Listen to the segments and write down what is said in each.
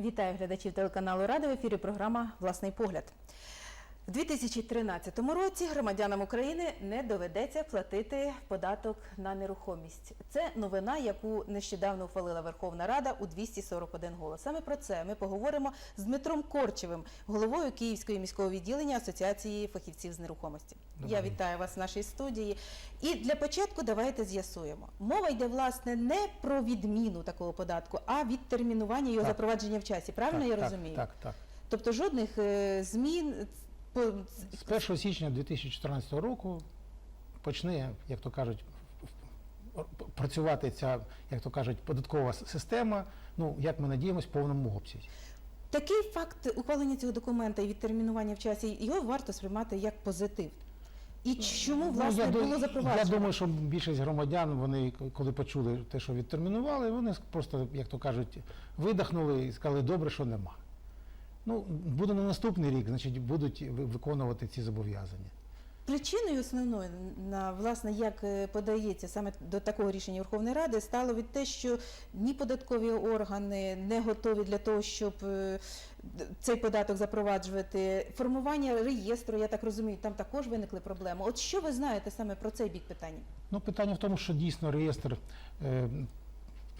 Вітаю глядачів телеканалу Рада в ефірі програма Власний погляд. В 2013 році громадянам України не доведеться платити податок на нерухомість. Це новина, яку нещодавно ухвалила Верховна Рада у 241 голос. Саме про це ми поговоримо з Дмитром Корчевим, головою Київського міського відділення Асоціації фахівців з нерухомості. Я вітаю вас в нашій студії. І для початку давайте з'ясуємо. Мова йде власне не про відміну такого податку, а відтермінування його Так. запровадження в часі. Правильно я так, розумію? Так, так. Тобто жодних е, змін З 1 січня 2014 року почне, як то кажуть, працювати ця, як то кажуть, податкова система, ну, як ми надіємось, в повному обсязі. такий факт ухвалення цього документа і відтермінування в часі його варто сприймати як позитив. І чому власне Ну, я, було запроваджено? я думаю, що більшість громадян, вони коли почули те, що відтермінували, вони просто, як то кажуть, видихнули і сказали, добре, що нема. Ну, буде на наступний рік, значить, будуть виконувати ці зобов'язання. Причиною основною на власне, як е, подається саме до такого рішення Верховної Ради, стало від те, що ні податкові органи не готові для того, щоб е, цей податок запроваджувати. Формування реєстру, я так розумію, там також виникли проблеми. От що ви знаєте саме про цей бік питання? Ну, питання в тому, що дійсно реєстр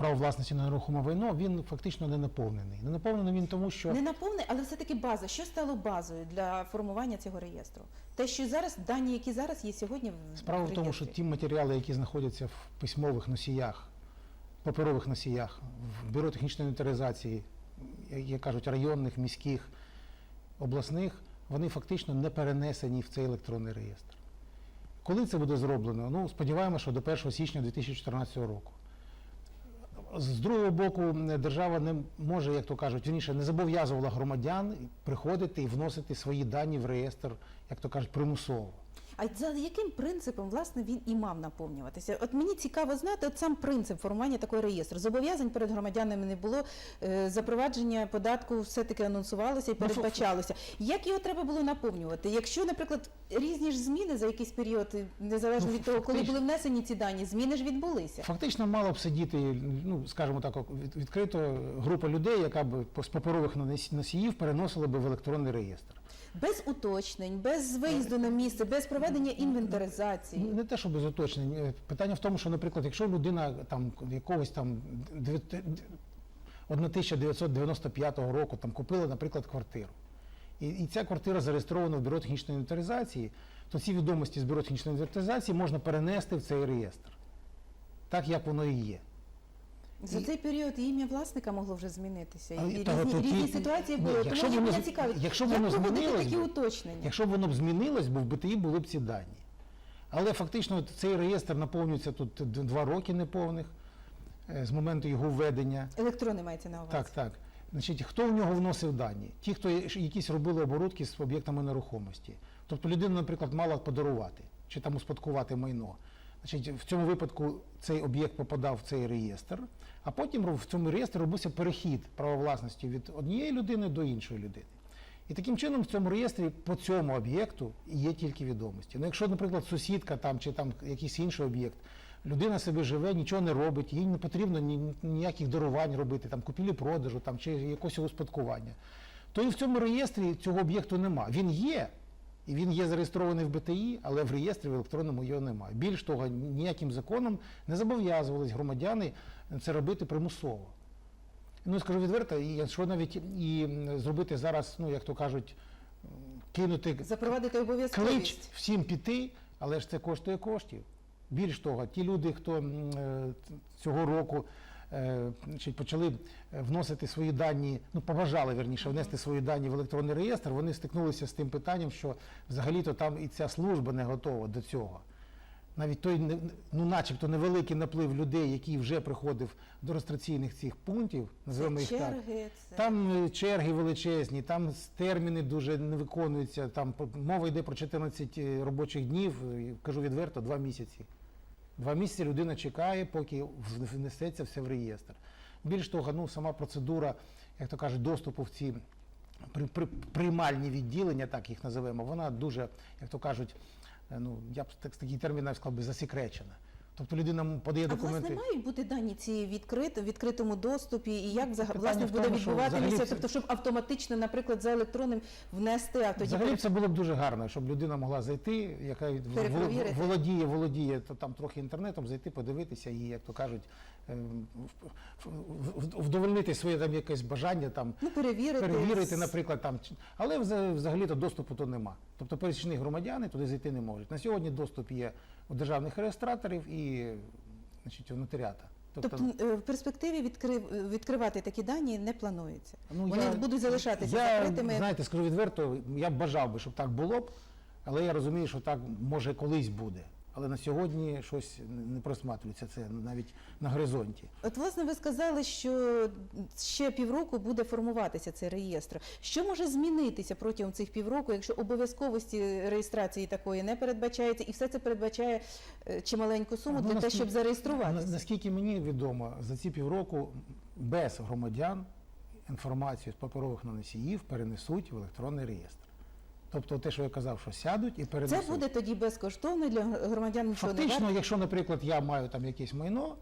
е, прав власності на нерухоме майно, він фактично не наповнений. Не наповнений він тому, що Не наповне, але все-таки база. Що стало базою для формування цього реєстру? Те, що зараз дані, які зараз є сьогодні в справа в тому, що ті матеріали, які знаходяться в письмових носіях, паперових носіях, в бюро технічної інвентаризації, як кажуть, районних, міських, обласних, вони фактично не перенесені в цей електронний реєстр. Коли це буде зроблено? Ну, сподіваємося, що до 1 січня 2014 року. З другого боку, держава не може, як то кажуть, вірніше, не зобов'язувала громадян приходити і вносити свої дані в реєстр, як то кажуть, примусово. А за яким принципом власне він і мав наповнюватися? От мені цікаво знати от сам принцип формування такого реєстру. Зобов'язань перед громадянами не було. е, Запровадження податку все-таки анонсувалося і Ну, передбачалося. Як його треба було наповнювати? Якщо, наприклад, різні ж зміни за якийсь період, е, незалежно Ну, від того, коли були внесені ці дані, зміни ж відбулися. Фактично мала б сидіти, ну скажімо так, відкрито група людей, яка б з паперових носіїв переносила би в електронний реєстр. Без уточнень, без виїзду на місце, без проведення інвентаризації. Ну, Не те, що без уточнень. Е, Питання в тому, що, наприклад, якщо людина там якогось там 1995 року там купила, наприклад, квартиру. І, і ця квартира зареєстрована в бюро технічної інвентаризації, то ці відомості з бюро технічної інвентаризації можна перенести в цей реєстр, так як воно і є. За цей період і ім'я власника могло вже змінитися. Але І того, різні, ті- різні ситуації Ні, були. якщо Тому воно мене цікавить, якщо як воно змінилось такі уточнення? Якщо б воно б змінилось, бо в БТІ були б ці дані. Але фактично цей реєстр наповнюється тут два роки неповних е, з моменту його введення. Електронний мається на увазі. Так, так. Значить, хто в нього вносив дані? Ті, хто якісь робили оборудки з об'єктами нерухомості. Тобто людина, наприклад, мала подарувати чи там успадкувати майно. Значить, в цьому випадку цей об'єкт попадав в цей реєстр, а потім в цьому реєстрі робився перехід права власності від однієї людини до іншої людини. І таким чином в цьому реєстрі по цьому об'єкту є тільки відомості. Ну, якщо, наприклад, сусідка там чи там якийсь інший об'єкт, людина собі живе, нічого не робить, їй не потрібно ні- ніяких дарувань робити, там купівлі-продажу там, чи якогось успадкування, то і в цьому реєстрі цього об'єкту нема. Він є, і він є зареєстрований в БТІ, але в реєстрі в електронному його немає. Більш того, ніяким законом не зобов'язувались громадяни це робити примусово. Ну, скажу відверто, якщо навіть і зробити зараз, ну як то кажуть, кинути Запровадити клич всім піти, але ж це коштує коштів. Більш того, ті люди, хто е, цього року значить, почали е, вносити свої дані, ну побажали верніше внести свої дані в електронний реєстр, вони стикнулися з тим питанням, що взагалі-то там і ця служба не готова до цього. Навіть той ну, начебто невеликий наплив людей, який вже приходив до реєстраційних цих пунктів, називаємо їх так. це... Там е, черги величезні, там терміни дуже не виконуються. Там мова йде про 14 е, робочих днів, е, кажу відверто, два місяці. Два місяці людина чекає, поки внесеться все в реєстр. Більш того, ну сама процедура, як то кажуть, доступу в ці при, при, приймальні відділення, так їх називаємо, вона дуже, як то кажуть, е, ну я б так такий термін навіть сказав би засекречена. Тобто людина подає А власне документи. мають бути дані ці відкрит, в відкритому доступі, і як взаг- Питання власне буде відбуватися, взагалі тобто, щоб автоматично, наприклад, за електронним внести, а тоді Взагалі це було б дуже гарно, щоб людина могла зайти, яка володіє, володіє то там трохи інтернетом, зайти, подивитися і, як то кажуть, ем, вдовольнити своє там якесь бажання там. ну, перевірити. Перевірити, наприклад, там але взагалі то доступу то нема. Тобто пересічні громадяни туди зайти не можуть. На сьогодні доступ є у державних реєстраторів і значить, у нотаріата. Тобто тобто в перспективі відкрив, відкривати такі дані не планується. Ну, Вони я- будуть залишатися я, закритими. Знаєте, скажу відверто, я б бажав би, щоб так було б, але я розумію, що так може колись буде. Але на сьогодні щось не просматрюється це навіть на горизонті. От, власне, ви сказали, що ще півроку буде формуватися цей реєстр. Що може змінитися протягом цих півроку, якщо обов'язковості реєстрації такої не передбачається, і все це передбачає е, чималеньку суму Ну, для того, щоб зареєструватися? Наскільки мені відомо, за ці півроку без громадян інформацію з паперових носіїв перенесуть в електронний реєстр. Тобто те, що я казав, що сядуть і перенесуть. Це буде тоді безкоштовно для громадян нічого не Фактично, якщо, наприклад, я маю там якесь майно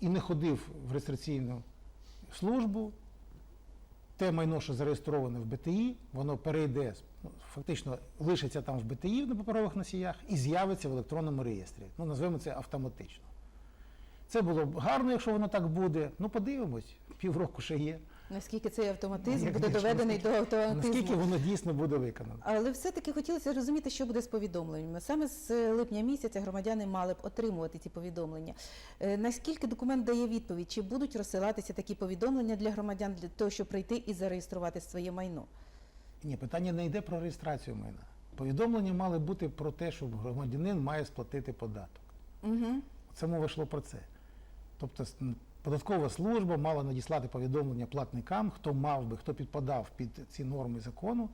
і не ходив в реєстраційну службу, те майно, що зареєстроване в БТІ, воно перейде, ну, фактично лишиться там в БТІ на паперових носіях і з'явиться в електронному реєстрі. Ну, назвемо це автоматично. Це було б гарно, якщо воно так буде. Ну, подивимось, півроку ще є. Наскільки цей автоматизм Як буде дійсно, доведений до наскільки- автоматизму? Наскільки воно дійсно буде виконано. Але все-таки хотілося розуміти, що буде з повідомленнями. Саме з липня місяця громадяни мали б отримувати ці повідомлення. Е, Наскільки документ дає відповідь? Чи будуть розсилатися такі повідомлення для громадян для того, щоб прийти і зареєструвати своє майно? Ні, питання не йде про реєстрацію майна. Повідомлення мали бути про те, що громадянин має сплатити податок. Угу. Це мова йшло про це. Тобто податкова служба мала надіслати повідомлення платникам, хто мав би, хто підпадав під ці норми закону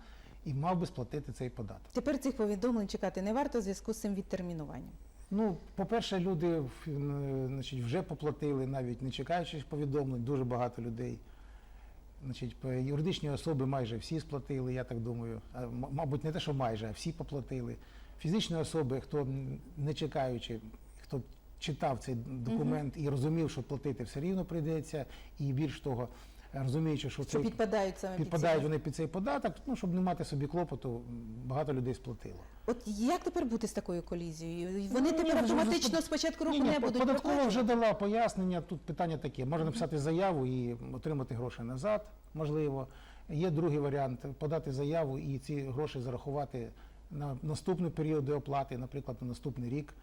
і мав би сплатити цей податок. Tепер цих повідомлень чекати не варто в зв'язку з цим відтермінуванням. Ну, по-перше, люди значить, вже поплатили, навіть не чекаючи повідомлень, дуже багато людей. Значить, юридичні особи майже всі сплатили, я так думаю. А, Мабуть, не те, що майже, а всі поплатили. Фізичні особи, хто не чекаючи, хто читав цей документ і розумів, що платити все рівно прийдеться, і більш того, розуміючи, що Що цей підпадають саме підпадають під вони під цей податок, ну щоб не мати собі клопоту, багато людей сплатило. От як тепер бути з такою колізією? Вони Ну, тепер автоматично вже- з початку року Ні, ні, не будуть податкова вже дала пояснення. Тут питання таке: можна написати заяву і отримати гроші назад, можливо. Є другий варіант подати заяву і ці гроші зарахувати на наступний період оплати, наприклад, на наступний рік.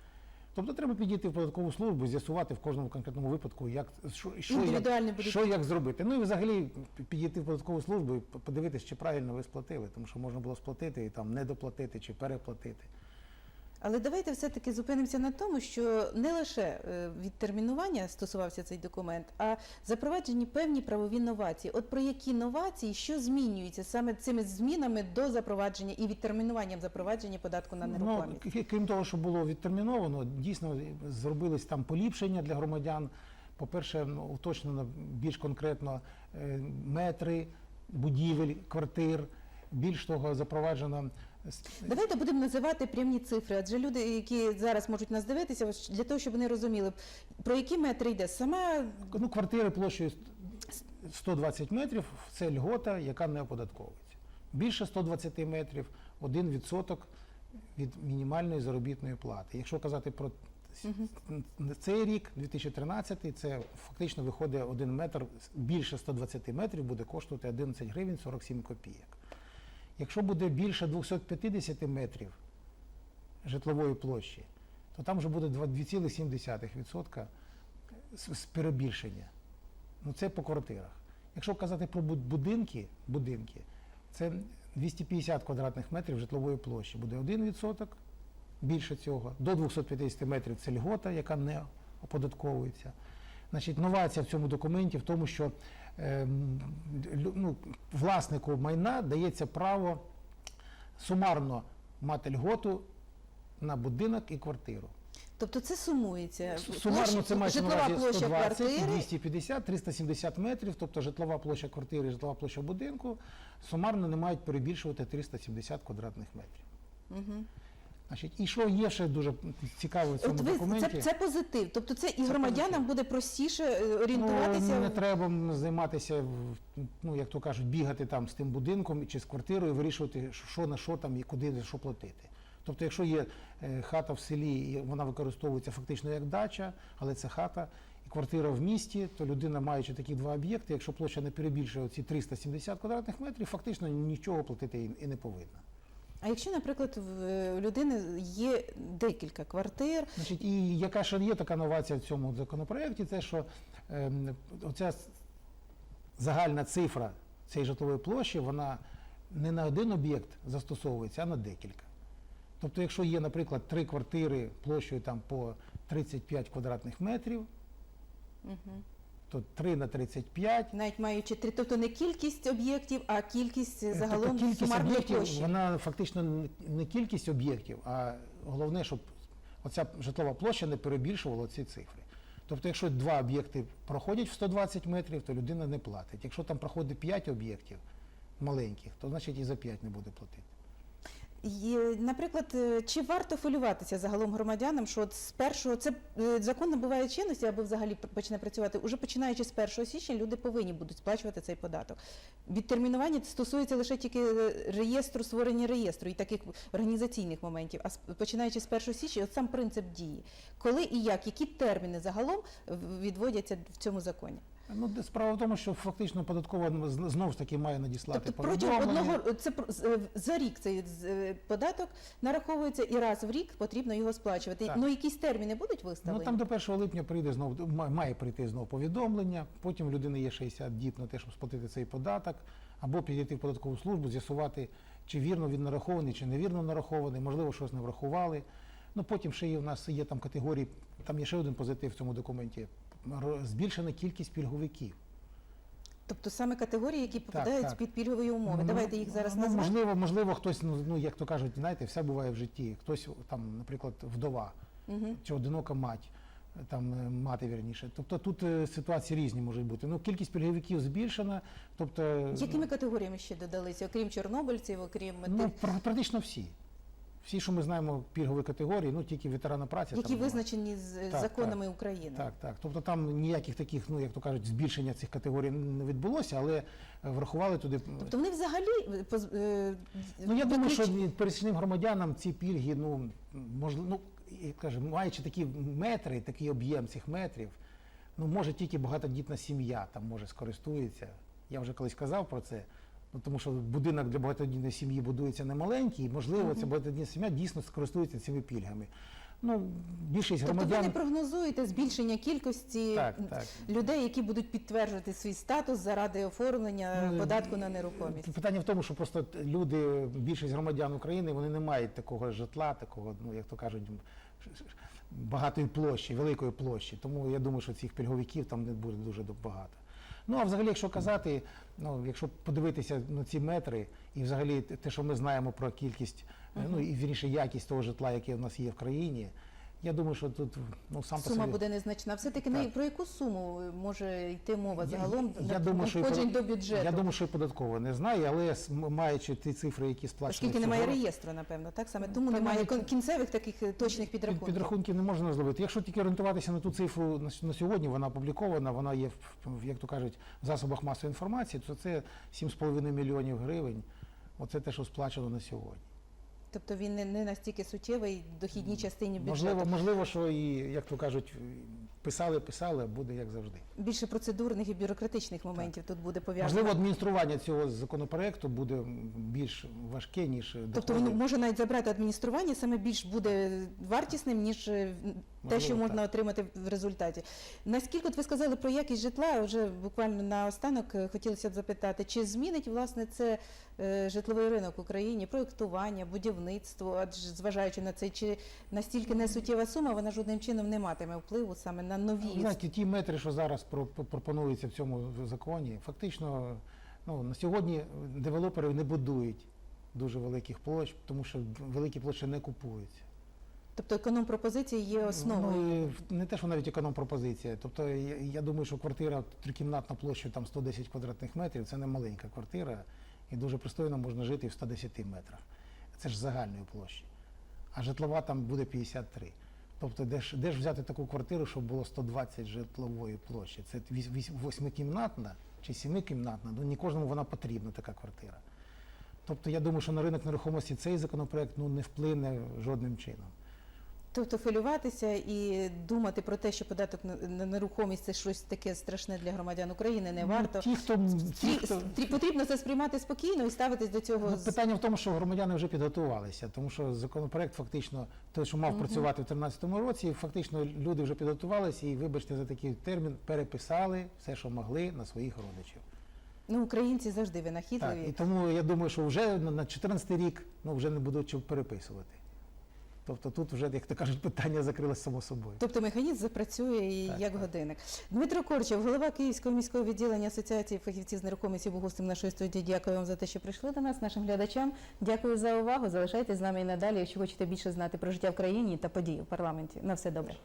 Тобто треба підійти в податкову службу, з'ясувати в кожному конкретному випадку, як що, що, як, що як зробити. Ну і взагалі підійти в податкову службу і подивитися, чи правильно ви сплатили, тому що можна було сплатити і там не доплатити чи переплатити. Але давайте все-таки зупинимося на тому, що не лише е, відтермінування стосувався цей документ, а запроваджені певні правові новації. От про які новації, що змінюється саме цими змінами до запровадження і відтермінуванням запровадження податку на Ну, нерухомість? к- крім того, що було відтерміновано, дійсно зробились там поліпшення для громадян. По-перше, ну, уточнено більш конкретно е, метри будівель, квартир. Більш того, запроваджено Давайте будемо називати прямі цифри, адже люди, які зараз можуть нас дивитися, для того, щоб вони розуміли, про які метри йде сама ну, квартири площею 120 метрів це льгота, яка не оподатковується. Більше 120 метрів 1% від мінімальної заробітної плати. Якщо казати про цей рік, 2013, це фактично виходить 1 метр, більше 120 метрів буде коштувати 11 гривень 47 копійок. Якщо буде більше 250 метрів житлової площі, то там вже буде 2 2,7% з перебільшення. Ну це по квартирах. Якщо казати про будинки, будинки, це 250 квадратних метрів житлової площі. Буде 1%, більше цього. До 250 метрів це льгота, яка не оподатковується. Значить, новація в цьому документі в тому, що ну, власнику майна дається право сумарно мати льготу на будинок і квартиру. Тобто це сумується. Сумарно це мається на житлова площа 120, квартири 250, 370 метрів, тобто житлова площа квартири, житлова площа будинку, сумарно не мають перебільшувати 370 квадратних метрів. Угу. Значить, і що є ще дуже цікаво в цьому От ви документі? це, це позитив. Тобто це і громадянам буде простіше е, орієнтуватися. Ну, не треба займатися, в- ну як то кажуть, бігати там з тим будинком чи з квартирою, і вирішувати, що- що на що там і куди за що платити. Тобто, якщо є е, хата в селі, і вона використовується фактично як дача, але це хата, і квартира в місті, то людина, маючи такі два об'єкти, якщо площа не перебільшує ці 370 квадратних метрів, фактично нічого платити і- і не повинна. А якщо, наприклад, в е, людини є декілька квартир, Значить, і яка ще є така новація в цьому законопроекті, це що ем, оця загальна цифра цієї житлової площі, вона не на один об'єкт застосовується, а на декілька. Тобто, якщо є, наприклад, три квартири площею там по 35 квадратних метрів, Мгм. То 3 на 35. навіть маючи три, тобто не кількість об'єктів, а кількість е, загалом тобто кількість сумарної об'єктів, площі. вона фактично не кількість об'єктів, а головне, щоб оця житлова площа не перебільшувала ці цифри. Тобто, якщо два об'єкти проходять в 120 метрів, то людина не платить. Якщо там проходить 5 об'єктів маленьких, то значить і за 5 не буде платити. Наприклад, е, чи варто хвилюватися загалом громадянам, що з першого це е, закон набуває чинності або взагалі почне працювати уже починаючи з 1 січня, люди повинні будуть сплачувати цей податок. Відтермінування стосується лише тільки е, реєстру, створення реєстру і таких організаційних моментів. А починаючи з 1 січня, от сам принцип дії, коли і як, які терміни загалом відводяться в цьому законі. Ну, де справа в тому, що фактично податкова ну, з- знову ж таки має надіслати Тобто протягом одного це е, за рік цей е, податок нараховується і раз в рік потрібно його сплачувати. Так. Ну якісь терміни будуть Ну там до 1 липня прийде знову ма- має прийти знову повідомлення. Потім в людини є 60 діб на те, щоб сплатити цей податок, або підійти в податкову службу, з'ясувати, чи вірно він нарахований, чи невірно нарахований, можливо, щось не врахували. Ну потім ще є в нас є там категорії. Там є ще один позитив в цьому документі. Збільшена кількість пільговиків. Тобто саме категорії, які попадають так. під пільгові умови. Ну, Давайте їх зараз ну, назвемо. Можливо, можливо, хтось, ну, ну як то кажуть, знаєте, все буває в житті. Хтось там, наприклад, вдова. Мгм. чи одинока мать, там е, мати вірніше. Тобто тут е, ситуації різні можуть бути. Ну, кількість пільговиків збільшена, тобто Якими категоріями ще додалися, окрім чорнобильців, окрім ну, практично всі. Всі, що ми знаємо, пільгові категорії, ну тільки ветерана праці. які там визначені з Так, законами України? Так, так. Тобто там ніяких таких, ну як то кажуть, збільшення цих категорій не відбулося, але врахували туди. Тобто вони взагалі е, поз- е, Ну я думаю, що пересічним громадянам ці пільги, ну можливо, ну каже, маючи такі метри, такий об'єм цих метрів, ну може тільки багатодітна сім'я там може скористується. Я вже колись казав про це. Ну, тому що будинок для багатодітної сім'ї будується не маленький, і можливо, ця багатодітна сім'я дійсно скористується цими пільгами. Ну, більшість Тобто ви громадян. не прогнозуєте збільшення кількості Так, так. людей, які будуть підтверджувати свій статус заради оформлення Ну, податку на нерухомість? Питання в тому, що просто люди, більшість громадян України, вони не мають такого житла, такого, ну як то кажуть, ш- ш- багатої площі, великої площі. Тому я думаю, що цих пільговиків там не буде дуже багато. Ну а взагалі, якщо казати, ну якщо подивитися на ці метри, і взагалі те, те, що ми знаємо про кількість, е, ну і вірніше якість того житла, яке в нас є в країні, я думаю, що тут ну сам по Сума собі. буде незначна. Все-таки Так. про яку суму може йти мова загалом я думаю, що і до бюджету? Я думаю, що і податково не знає, але маючи ті цифри, які сплачені. Оскільки цього немає реєстру, напевно, так саме тому Та немає навіть- кінцевих таких е, точних підрахунків. Підрахунків не можна зробити. Якщо тільки орієнтуватися на ту цифру на сьогодні, вона опублікована, вона є, в- в- як то кажуть, в засобах масової інформації, то це 7,5 мільйонів гривень. Оце те, що сплачено на сьогодні. Тобто він не, не настільки суттєвий в дохідній частині бюджету. Можливо, можливо, що і, як то кажуть, писали, писали, а буде як завжди. Більше процедурних і бюрократичних моментів тут буде пов'язано. Можливо, адміністрування цього законопроекту буде більш важке, ніж Тобто доходи. воно може навіть забрати адміністрування, саме більш буде вартісним, ніж е, те, що можна так. отримати в результаті. Наскільки от ви сказали про якість житла, вже буквально на останок е, хотілося б запитати, чи змінить власне це е, житловий ринок в Україні, проєктування, будівництво, адже зважаючи на це, чи настільки несуттєва сума, вона жодним чином не матиме впливу саме на нові Знаєте, ті метри, що зараз про- про- пропонуються в цьому законі, фактично ну, на сьогодні девелопери не будують дуже великих площ, тому що великі площі не купуються. Тобто економ пропозиції є основою. Ну, не те, що навіть економ-пропозиція. Тобто я, я думаю, що квартира трикімнатна площа там 110 квадратних метрів це не маленька квартира, і дуже пристойно можна жити в 110 метрах. Це ж загальної площі. а житлова там буде 53. Тобто, де ж, де ж взяти таку квартиру, щоб було 120 житлової площі? Це восьмикімнатна чи сімикімнатна, ну не кожному вона потрібна, така квартира. Тобто я думаю, що на ринок нерухомості цей законопроект ну, не вплине жодним чином. Тобто хвилюватися і думати про те, що податок на- нерухомість це щось таке страшне для громадян України, не варто. Ну, ті, хто, ті, хто... Потрібно це сприймати спокійно і ставитись до цього Ну, питання в тому, що громадяни вже підготувалися, тому що законопроект фактично, той, що мав працювати в 2013 році, фактично люди вже підготувалися і, вибачте за такий термін, переписали все, що могли на своїх родичів. ну українці завжди Так, винахідливі. і тому я думаю, що вже на 2014 рік ну, вже не будуть переписувати. Тобто тут вже, як то кажуть, питання закрилось само собою. Тобто механізм запрацює і Так, як так. годинник. Дмитро Корчев, голова Київського міського відділення Асоціації фахівців з нерухомості був гостем нашої студії. Дякую вам за те, що прийшли до нас, нашим глядачам. Дякую за увагу. Залишайтесь з нами і надалі, якщо хочете більше знати про життя в країні та події в парламенті. На все добре.